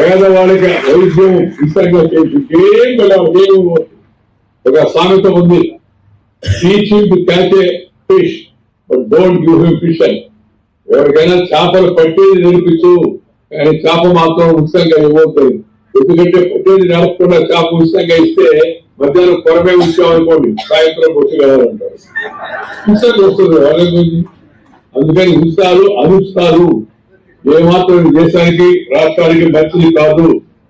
పేదవాడికి వైద్యం ఇష్టంగా చేసి ఏం వెళ్ళాలి ఉపయోగం ఒక సామెత ఉంది. Teaching catch a fish but don't give him fish అని. ఎవరికైనా చేపలు పట్టేది నేర్పించు కానీ చేప మాత్రం ఉచితంగా ఇవ్వద్దు ఎందుకంటే పట్టేది నడపకుండా చేప ఉచితంగా ఇస్తే మధ్యాహ్నం కొరమే ఉంచామనుకోండి సాయంత్రం వచ్చి వెళ్ళాలంటారు ఉచితంగా వస్తుంది వాళ్ళకి. అందుకని ఉచితాలు అనుచితాలు ఏమాత్రం దేశానికి రాష్ట్రానికి మంచిది కాదు.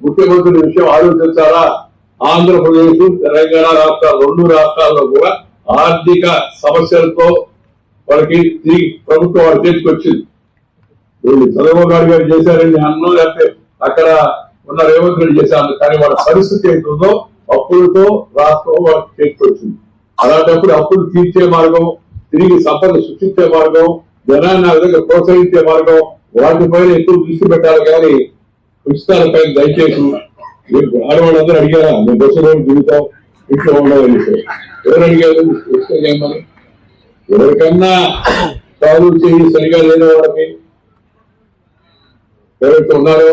ముఖ్యమంత్రి విషయం ఆలోచించారా ఆంధ్రప్రదేశ్ తెలంగాణ రాష్ట్రాలు రెండు రాష్ట్రాల్లో కూడా ఆర్థిక సమస్యలతో వాళ్ళకి ప్రభుత్వం వాళ్ళ చేతికి వచ్చింది. వీళ్ళు చంద్రబాబు నాయుడు గారు చేశారని అన్నం లేకపోతే అక్కడ ఉన్న రేవంత్ రెడ్డి చేశారు. కానీ వాళ్ళ పరిస్థితి ఏంటుందో అప్పులతో రాష్ట్రం వాళ్ళకి చేతికి వచ్చింది. అలాంటప్పుడు అప్పులు తీర్చే మార్గం తిరిగి సంపద సృష్టించే మార్గం జనాన్ని ఆ విధంగా ప్రోత్సహించే మార్గం వాటిపైన ఎక్కువ దృష్టి పెట్టాలి కానీ ఉచితాలపై దయచేసి మీరు ఆడవాళ్ళందరూ అడిగారా? మేము రోజు దిగుతాం ఇంట్లో ఉండవని ఎవరు అడిగారు? ఉచితం చేయమని ఎవరికన్నా కాలు చేయి సరిగా లేని వాళ్ళకి ఎవరైతే ఉన్నారో